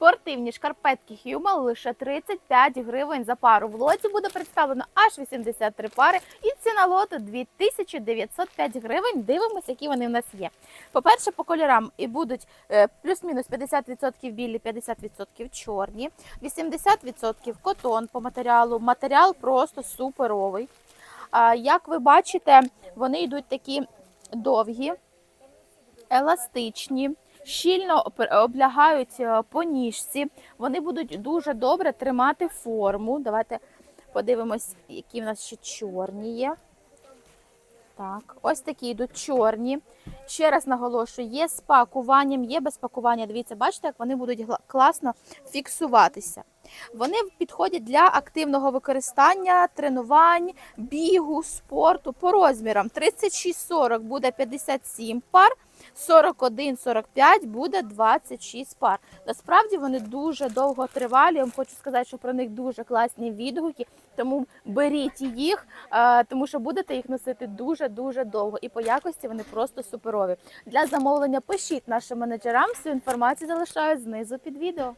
Спортивні шкарпетки Humal лише 35 гривень за пару. В лоті буде представлено аж 83 пари і ціна лоту 2905 гривень. Дивимося, які вони в нас є. По-перше, по кольорам і будуть е, плюс-мінус 50% білі, 50% чорні, 80% котон по матеріалу. Матеріал просто суперовий. Як ви бачите, вони йдуть такі довгі, еластичні, щільно облягають е, по ніжці. Вони будуть дуже добре тримати форму. Давайте подивимось, які в нас ще чорні є. Так, ось такі йдуть чорні. Ще раз наголошую, є з пакуванням, є без пакування. Дивіться, бачите, як вони будуть класно фіксуватися. Вони підходять для активного використання, тренувань, бігу, спорту по розмірам. 36-40 буде 57 пар, 41-45 буде 26 пар. Насправді вони дуже довго тривалі. Я вам хочу сказати, що про них дуже класні відгуки. Тому беріть їх, е, тому що будете їх носити дуже-дуже довго. І по якості вони просто суперові. Для замовлення пишіть нашим менеджерам. Всю інформацію залишаю знизу під відео.